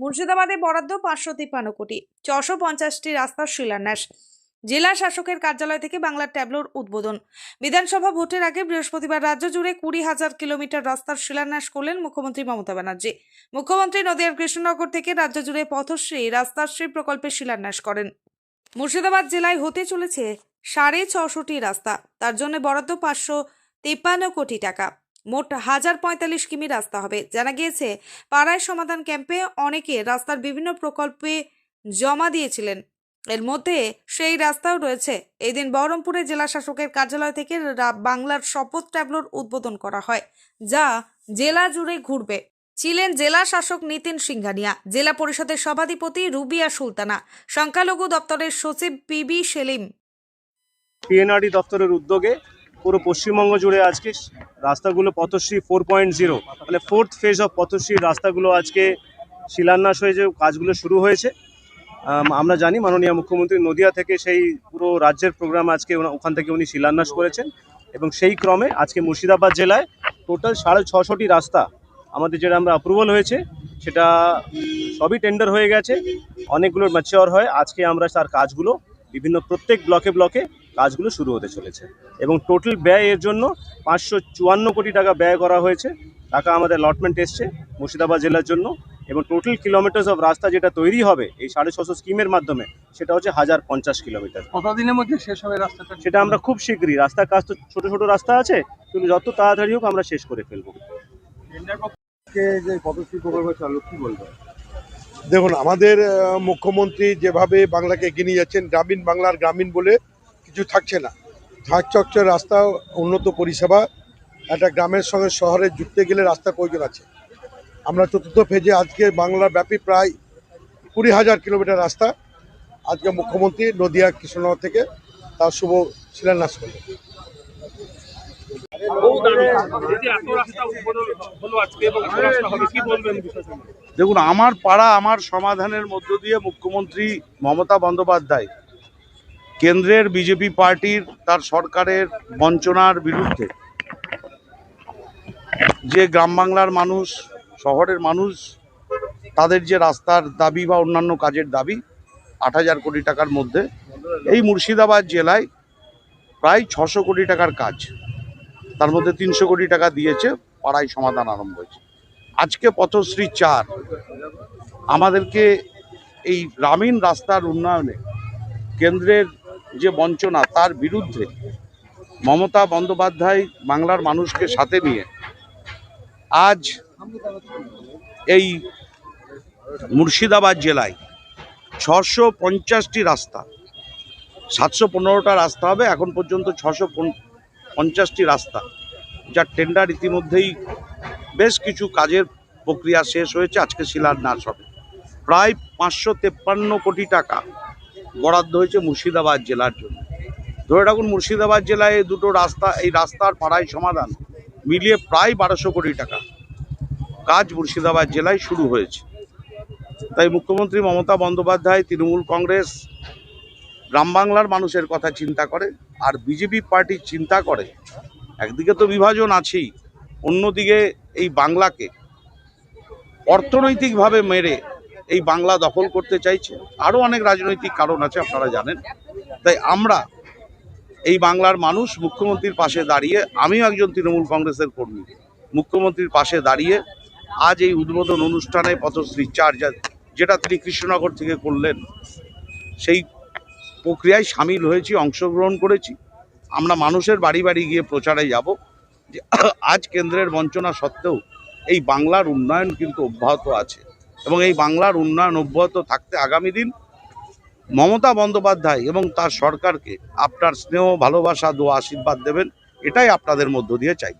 মুর্শিদাবাদে বরাদ্দ পাঁচশো তিপ্পান্ন কোটি, ছশো পঞ্চাশটি রাস্তার শিলান্যাস। জেলা শাসকের কার্যালয় থেকে বাংলার ট্যাবলোর উদ্বোধন। বিধানসভা ভোটের আগে বৃহস্পতিবার রাজ্য জুড়ে কুড়ি হাজার কিলোমিটার রাস্তার শিলান্যাস করলেন মুখ্যমন্ত্রী মমতা ব্যানার্জি। মুখ্যমন্ত্রী নদিয়ার কৃষ্ণনগর থেকে রাজ্য জুড়ে পথশ্রী রাস্তাশ্রী প্রকল্পের শিলান্যাস করেন। মুর্শিদাবাদ জেলায় হতে চলেছে সাড়ে ছশোটি রাস্তা, তার জন্য বরাদ্দ পাঁচশো তিপ্পান্ন কোটি টাকা। মোট হাজার পঁয়তাল্লিশ কিমি রাস্তা হবে। জানা গিয়েছে, পাড়ায় সমাধান ক্যাম্পে অনেকে রাস্তার বিভিন্ন প্রকল্পে জমা দিয়েছিলেন। এর মধ্যে সেই রাস্তাও রয়েছে। এই দিন বহরমপুরে জেলা শাসকের কার্যালয় থেকে বাংলার শপথ ট্যাবলোর উদ্বোধন করা হয়, যা জেলা জুড়ে ঘুরবে। ছিলেন জেলা শাসক নিতিন সিংঘানিয়া, জেলা পরিষদের সভাধিপতি রুবিয়া সুলতানা, সংখ্যালঘু দপ্তরের সচিব পিবি সেলিম। পিএনআরডি দপ্তরের উদ্যোগে পুরো পশ্চিমবঙ্গ জুড়ে আজকে রাস্তাগুলো পথশ্রী ফোর পয়েন্ট জিরো মানে ফোর্থ ফেজ অফ পথশ্রীর রাস্তাগুলো আজকে শিলান্যাস হয়ে যে কাজগুলো শুরু হয়েছে। আমরা জানি মাননীয় মুখ্যমন্ত্রী নদিয়া থেকে সেই পুরো রাজ্যের প্রোগ্রাম আজকে ওখান থেকে উনি শিলান্যাস করেছেন এবং সেই ক্রমে আজকে মুর্শিদাবাদ জেলায় টোটাল সাড়ে ছশোটি রাস্তা আমাদের যেটা আমরা অ্যাপ্রুভাল হয়েছে, সেটা সবই টেন্ডার হয়ে গেছে, অনেকগুলো ম্যাচিওর হয়। আজকে আমরা তার কাজগুলো বিভিন্ন প্রত্যেক ব্লকে ব্লকে কাজগুলো শুরু হতে চলেছে। এবং টোটাল ব্যয় এর জন্য পাঁচশো চুয়ান্ন কোটি টাকা ব্যয় করা হয়েছে। টাকা আমাদের লটমেন্ট এসছে মুর্শিদাবাদ জেলার জন্য। এবং টোটাল কিলোমিটার্স অফ রাস্তা যেটা তৈরি হবে এই সাড়ে ছশো স্কিমের মাধ্যমে সেটা হচ্ছে হাজার পঞ্চাশ কিলোমিটার কতদিনের মধ্যে শেষ হবে রাস্তাটা? সেটা আমরা খুব শীঘ্রই রাস্তার কাজ তো ছোটো ছোটো রাস্তা আছে কিন্তু যত তাড়াতাড়ি হোক আমরা শেষ করে ফেলব। কে যে পদশ্রী প্রকল্প চালু কি বলব। দেখুন আমাদের মুখ্যমন্ত্রী যেভাবে বাংলাকে এগিয়ে নিয়ে যাচ্ছেন গ্রামীণ বাংলার গ্রামীণ বলে কিছু থাকছে না। ঝাঁক চকচক রাস্তা, উন্নত পরিষেবা, একটা গ্রামের সঙ্গে শহরে যুক্তে গেলে রাস্তা প্রয়োজন আছে। আমরা চতুর্থ ফেজে আজকে বাংলা ব্যাপী প্রায় কুড়ি হাজার কিলোমিটার রাস্তা আজকে মুখ্যমন্ত্রী নদিয়া কৃষ্ণনগর থেকে তার শুভ শিলান্যাস করলেন। দেখুন, আমার পাড়া, আমার সমাধানের মধ্য দিয়ে মুখ্যমন্ত্রী মমতা বন্দ্যোপাধ্যায় কেন্দ্রের বিজেপি পার্টির তার সরকারের বঞ্চনার বিরুদ্ধে যে গ্রাম বাংলার মানুষ, শহরের মানুষ, তাদের যে রাস্তার দাবি বা অন্যান্য কাজের দাবি, আট হাজার কোটি টাকার মধ্যে, এই মুর্শিদাবাদ জেলায় প্রায় ছশো কোটি টাকার কাজ। তার মধ্যে তিনশো কোটি টাকা দিয়েছে, পাড়ায় সমাধান আরম্ভ হয়েছে। আজকে পথশ্রী চার, আমাদেরকে এই গ্রামীণ রাস্তার উন্নয়নে কেন্দ্রের যে বঞ্চনা তার বিরুদ্ধে মমতা বন্দ্যোপাধ্যায় বাংলার মানুষকে সাথে নিয়ে আজ এই মুর্শিদাবাদ জেলায় ছশো পঞ্চাশটি রাস্তা, সাতশো পনেরোটা রাস্তা হবে, এখন পর্যন্ত ছশো পঞ্চাশটি রাস্তা, যার টেন্ডার ইতিমধ্যেই বেশ কিছু কাজের প্রক্রিয়া শেষ হয়েছে, আজকে শিলান্যাস হবে। প্রায় পাঁচশো তেপ্পান্ন কোটি টাকা বরাদ্দ হয়েছে মুর্শিদাবাদ জেলার জন্য। ধরে রাখুন, মুর্শিদাবাদ জেলায় এই দুটো রাস্তা, এই রাস্তার পাড়ায় সমাধান মিলিয়ে প্রায় বারোশো কোটি টাকা কাজ মুর্শিদাবাদ জেলায় শুরু হয়েছে। তাই মুখ্যমন্ত্রী মমতা বন্দ্যোপাধ্যায়, তৃণমূল কংগ্রেস, গ্রাম বাংলার মানুষের কথা চিন্তা করে আর বিজেপি পার্টি চিন্তা করে। একদিকে তো বিভাজন আছেই, অন্যদিকে এই বাংলাকে অর্থনৈতিকভাবে মেরে এই বাংলা দখল করতে চাইছে। আরও অনেক রাজনৈতিক কারণ আছে, আপনারা জানেন। তাই আমরা এই বাংলার মানুষ মুখ্যমন্ত্রীর পাশে দাঁড়িয়ে, আমিও একজন তৃণমূল কংগ্রেসের কর্মী, মুখ্যমন্ত্রীর পাশে দাঁড়িয়ে আজ এই উদ্বোধন অনুষ্ঠানে পথশ্রী চার যেটা তিনি কৃষ্ণনগর থেকে করলেন, সেই প্রক্রিয়ায় সামিল হয়েছি, অংশগ্রহণ করেছি। আমরা মানুষের বাড়ি বাড়ি গিয়ে প্রচারে যাব যে আজ কেন্দ্রের বঞ্চনা সত্ত্বেও এই বাংলার উন্নয়ন কিন্তু অব্যাহত আছে। এবং এই বাংলার উন্নয়ন অব্যাহত থাকতে আগামী দিন মমতা বন্দ্যোপাধ্যায় এবং তার সরকারকে আপনার স্নেহ, ভালোবাসা, দোয়া, আশীর্বাদ দেবেন, এটাই আপনাদের মধ্য দিয়ে চাইব।